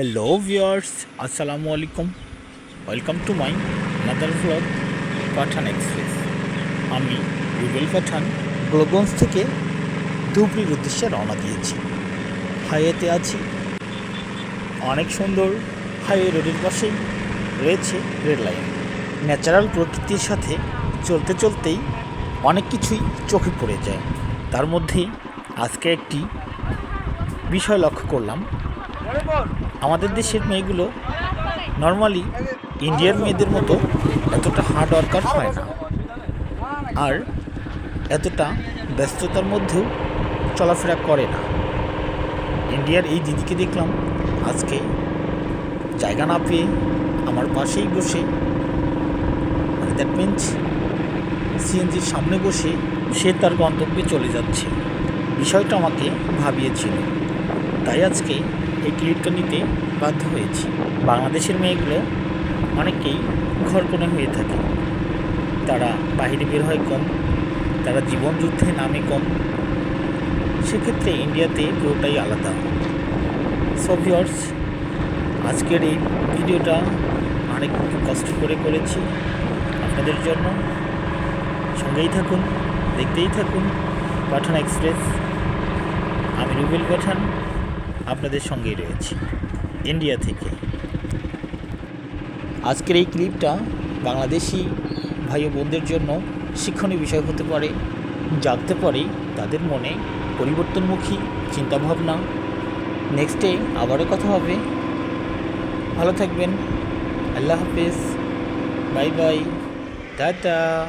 Hello viewers আসসালামু আলাইকুম welcome to my mother blog Pathan express আমি রুবেল পাঠান গ্লোগঞ্জ থেকে ধুবড়ির উদ্দেশ্যে রওনা দিয়েছি। হাইওয়েতে আছি। অনেক সুন্দর হাইওয়ে রোডের পাশেই রয়েছে রেল লাইন। ন্যাচারাল প্রকৃতির সাথে চলতে চলতেই অনেক কিছুই চোখে পড়ে যায়। তার মধ্যে আজকে একটি বিষয় লক্ষ্য করলাম। আমাদের দেশের মেয়েগুলো নর্মালি ইন্ডিয়ার মেয়েদের মতো এতটা হার্ড ওয়ার্কার হয় না। আর এতটা ব্যস্ততার মধ্যেও চলাফেরা করে না। ইন্ডিয়ার এই দিদিকে দেখলাম আজকে জায়গা না পেয়ে আমার পাশেই বসে দ্যাট মিনস সিএনজির সামনে বসে সে তার গন্তব্যে চলে যাচ্ছে। বিষয়টা আমাকে ভাবিয়েছিল। তাই আজকে এই ক্লিপটা নিতে বাধ্য হয়েছি। বাংলাদেশের মেয়েগুলো অনেকেই ঘরকোনে হয়ে থাকে। তারা বাইরে বের হয় কম, তারা জীবন যুদ্ধে নামে কম। সেক্ষেত্রে ইন্ডিয়াতে পুরোটাই আলাদা। সো ভিউয়ার্স আজকের এই ভিডিওটা অনেক কষ্ট করে করেছি আপনাদের জন্য। সঙ্গেই থাকুন, দেখতেই থাকুন। পাঠান এক্সপ্রেস। আমি রুবেল পাঠান। আপনাদের সঙ্গেই রয়েছি। ইন্ডিয়া থেকে। আজকের এই ক্লিপটা বাংলাদেশি ভাই ও বোনদের জন্য শিক্ষণীয় বিষয় হতে পারে, জাগতে পারে তাদের মনে পরিবর্তনমুখী চিন্তাভাবনা। নেক্সটে আবারও কথা হবে। ভালো থাকবেন। আল্লাহ হাফেজ। Bye bye. টাটা।